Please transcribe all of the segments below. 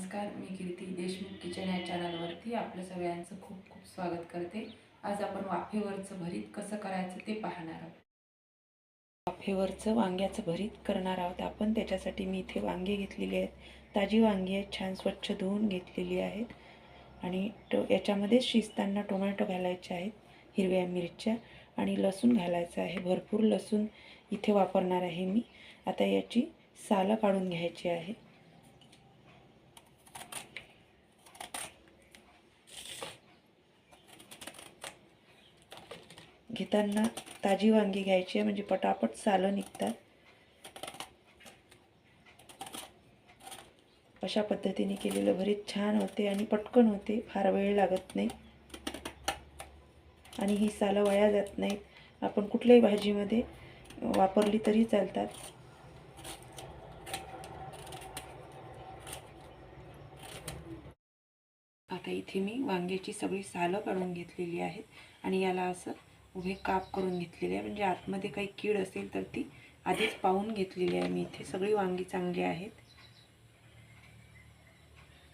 नमस्कार मी कीर्ती देशमुख किचन या चॅनलवरती आपलं सगळ्यांचं खूप खूप स्वागत करते. आज आपण वाफेवरचं भरीत कसं करायचं ते पाहणार आहोत. वाफेवरचं वांग्याचं भरीत करणार आहोत. आपण त्याच्यासाठी मी इथे वांगे घेतलेली आहेत. ताजी वांगी आहेत छान स्वच्छ धुवून घेतलेली आहेत. आणि टो याच्यामध्ये शिजताना टोमॅटो घालायचे आहेत हिरव्या मिरच्या आणि लसूण घालायचं आहे. भरपूर लसूण इथे वापरणार आहे मी. आता याची सालं काढून घ्यायची आहे. घेताना ताजी वांगी घ्यायची आहे म्हणजे पटापट सालं निघतात. अशा पद्धतीने केलेलं भरीत छान होते आणि पटकन होते फार वेळ लागत नाही. आणि ही सालं वाया जात नाहीत. आपण कुठल्याही भाजीमध्ये वापरली तरी चालतात. आता इथे मी वांग्याची सगळी सालं काढून घेतलेली आहेत. आणि याला असं उभे काप करून घेतलेले आहे. म्हणजे आतमध्ये काही कीड असेल तर ती आधीच पाहून घेतलेली आहे मी इथे. सगळी वांगी चांगली आहेत.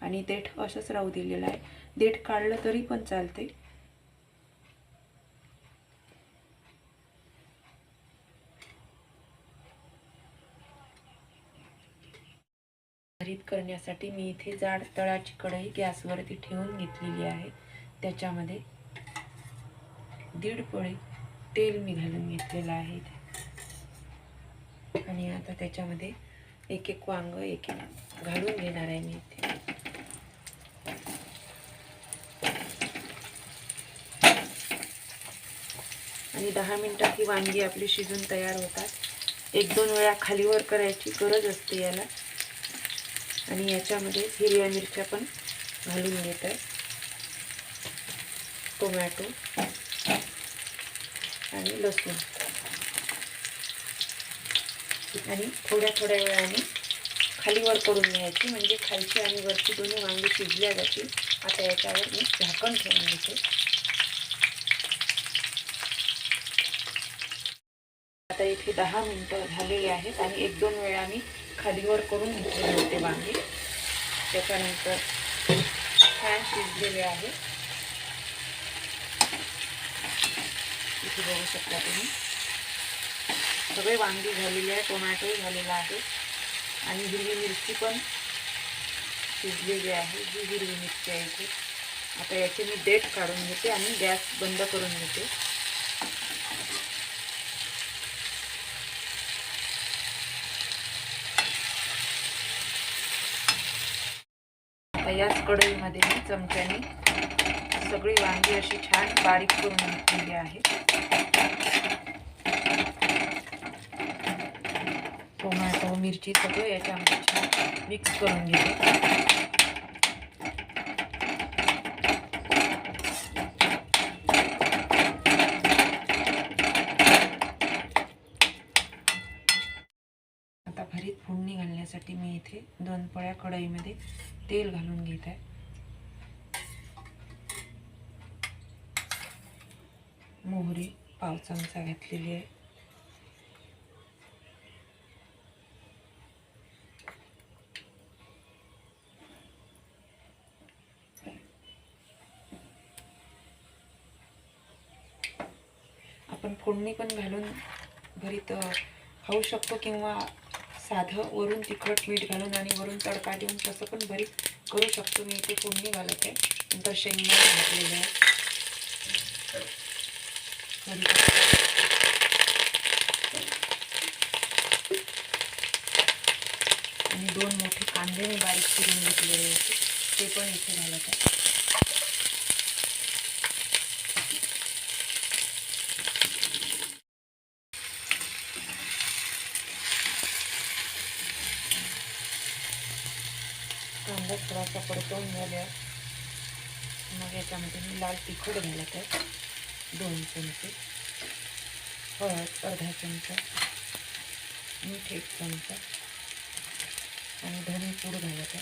आणि देठ असंच राहू दिलेलं आहे. देठ काढलं तरी पण चालते. करण्यासाठी मी इथे जाड तळाची कढई गॅसवरती ठेवून घेतलेली आहे. त्याच्यामध्ये दीड पोळी तेल मी घालून घेतलेलं आहे आणि आता त्याच्यामध्ये एक एक वांग एक एक घालून घेणार आहे मी इथे. आणि दहा मिनटात ही वांगी आपली शिजून तयार होतात. एक दोन वेळा खालीवर करायची गरज असते याला. आणि याच्यामध्ये हिरव्या मिरच्या पण घालून येत आहे. टोमॅटो. आणि लसूण. आणि थोड्या थोड्या वेळाने खाली वर करून घ्यायची म्हणजे खालची आणि वरची दोन्ही वांगी शिजल्या जातील. आता याच्यावर मी झाकण ठेवून घ्यायचे आता इथे दहा मिनटं झालेली आहेत आणि एक दोन वेळा मी खालीवर करून घेतले होते वांगे. त्याच्यानंतर छान शिजलेले आहे. इथे बघू शकता तुम्ही सगळे वांगी झालेले आहे टोमॅटो झालेला आहे. आणि हिरवी मिरची पण शिजलेली आहे ही हिरवी मिरची आहे इथे. आता याचे मी डेट काढून घेते आणि गॅस बंद करून घेते. आता याच कढईमध्ये मी चमच्याने सगळी वांगी अशी छान बारीक करून घेतलेली आहे. टोमॅटो मिरची सगळं याच्यामध्ये छान मिक्स करून घेते. आता भरीत फोडणी घालण्यासाठी मी इथे दोन पळ्या कढईमध्ये तेल घालून घेत आहे. मोहरी पाव चमचा घातलेली आहे. आपण फोडणी पण घालून भरीत खाऊ शकतो किंवा साधं वरून तिखट मीठ घालून आणि वरून तडका देऊन तसं पण भरीत करू शकतो. मी इथे फोडणी घालत आहे. नंतर शेंगदाणे घातलेले आहे आणि दोन मोठे कांदे मी बारीक चिरून घेतलेले होते. ते पण इथे घालत आहे कांदा थोडासा परतवून झाल्या मग याच्यामध्ये मी लाल तिखट घालत आहे. दोन चमचे हळद अर्धा चमचा मीठ एक चमचा आणि धने पूड घालत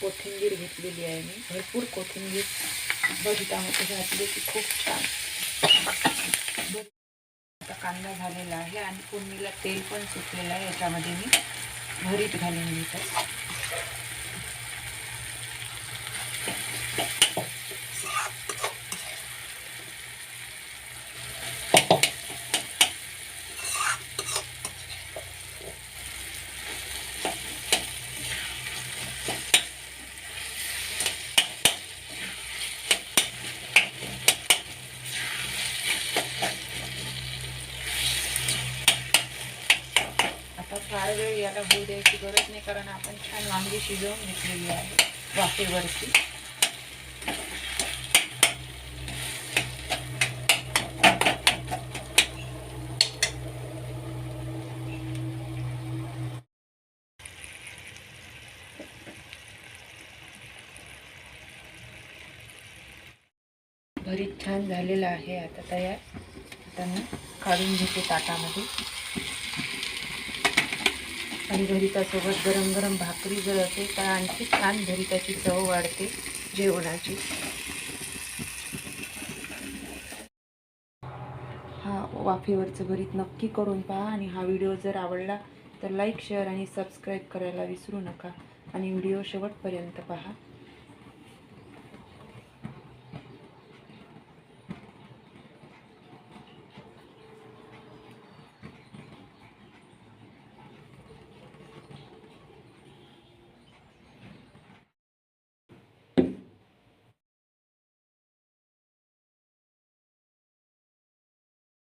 कोथिंबीर घेतलेली आहे मी. भरपूर कोथिंबीर भरितामध्ये घातले की खूप छान. आता कांदा झालेला आहे आणि फोडणीला तेल पण सुटलेलं आहे याच्यामध्ये मी भरीत घालून घेतो आता फार वेळ याला होऊ द्यायची गरज नाही कारण आपण छान वांगी शिजवून घेतलेली आहे वाफेवरती. भरीत छान झालेलं आहे आता तयार. आता मी काढून घेते ताटामध्ये. आणि भरितासोबत गरम गरम भाकरी जर असेल तर आणखी छान भरिताची चव वाढते जेवणाची. हा वाफेवरचं भरीत नक्की करून पहा आणि हा व्हिडिओ जर आवडला तर लाईक शेअर आणि सबस्क्राईब करायला विसरू नका आणि व्हिडिओ शेवटपर्यंत पहा.